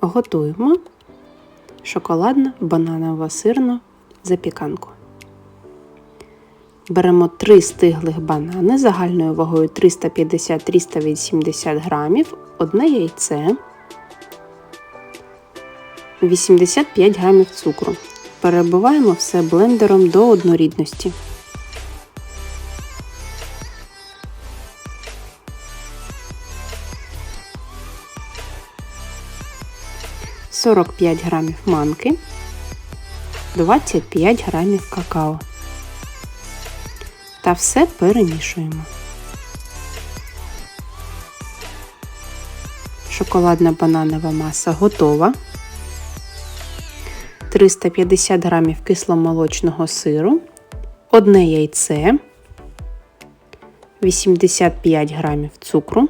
Готуємо шоколадно бананово сирну запіканку. Беремо 3 стиглих банани загальною вагою 350-380 грамів, одне яйце, 85 грамів цукру. Перебиваємо все блендером до однорідності. Сорок п'ять грамів манки, 25 грамів какао. Та все перемішуємо. Шоколадна бананова маса готова. 350 грамів кисломолочного сиру, одне яйце, 85 грамів цукру,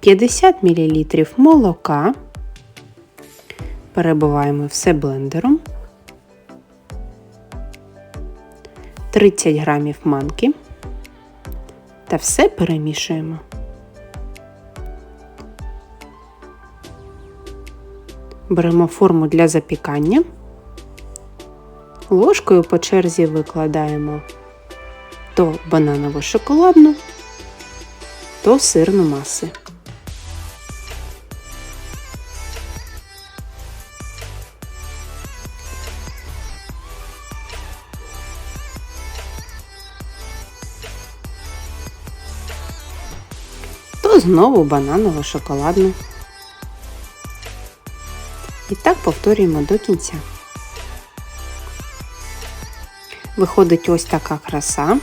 50 мл молока. Перебиваємо все блендером. 30 грамів манки та все перемішуємо. Беремо форму для запікання. Ложкою по черзі викладаємо то бананово-шоколадну, то сирну маси. Знову бананово-шоколадну. І так повторюємо до кінця. Виходить ось така краса.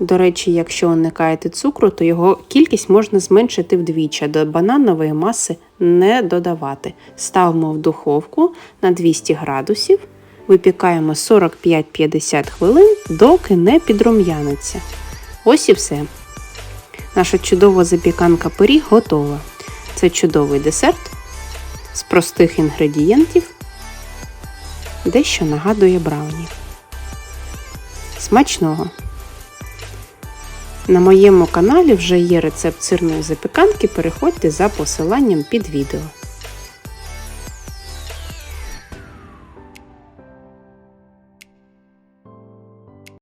До речі, якщо уникаєте цукру, то його кількість можна зменшити вдвічі, до бананової маси не додавати. Ставимо в духовку на 200 градусів, випікаємо 45-50 хвилин, доки не підрум'яниться. Ось і все. Наша чудова запіканка пиріг готова. Це чудовий десерт з простих інгредієнтів, дещо нагадує брауні. Смачного! На моєму каналі вже є рецепт сирної запіканки. Переходьте за посиланням під відео.